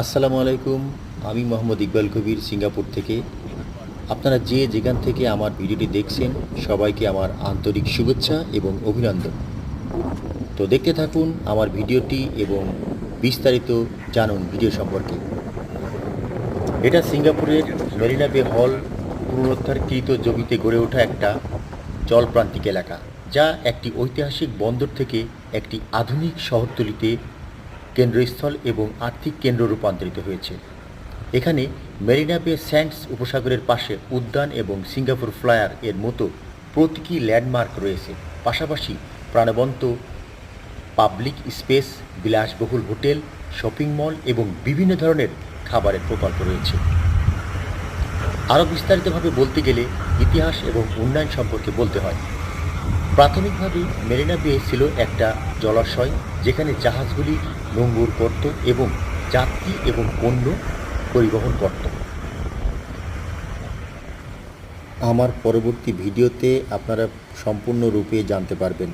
আসসালামু আলাইকুম, আমি মোহাম্মদ ইকবাল কবির, সিঙ্গাপুর থেকে। আপনারা যে যেখান থেকে আমার ভিডিওটি দেখছেন, সবাইকে আমার আন্তরিক শুভেচ্ছা এবং অভিনন্দন। তো দেখতে থাকুন আমার ভিডিওটি এবং বিস্তারিত জানুন ভিডিও সম্পর্কে। এটা সিঙ্গাপুরের মেরিনা বে হল পুনরুদ্ধারকৃত জমিতে গড়ে ওঠা একটা জলপ্রান্তিক এলাকা, যা একটি ঐতিহাসিক বন্দর থেকে একটি আধুনিক শহরতলিতে কেন্দ্রস্থল এবং আর্থিক কেন্দ্র রূপান্তরিত হয়েছে। এখানে মেরিনা বে স্যান্ডস উপসাগরের পাশে উদ্যান এবং সিঙ্গাপুর ফ্লায়ার এর মতো প্রতীকী ল্যান্ডমার্ক রয়েছে। পাশাপাশি প্রাণবন্ত পাবলিক স্পেস, বিলাসবহুল হোটেল, শপিং মল এবং বিভিন্ন ধরনের খাবারের প্রকল্প রয়েছে। আরও বিস্তারিতভাবে বলতে গেলে ইতিহাস এবং উন্নয়ন সম্পর্কে বলতে হয়। প্রাথমিকভাবে মেরিনা বে ছিল একটা জলাশয়, যেখানে জাহাজগুলি নোঙ্গর করত এবং যাত্রী এবং পণ্য পরিবহন করত। আমার পরবর্তী ভিডিওতে আপনারা সম্পূর্ণরূপে জানতে পারবেন।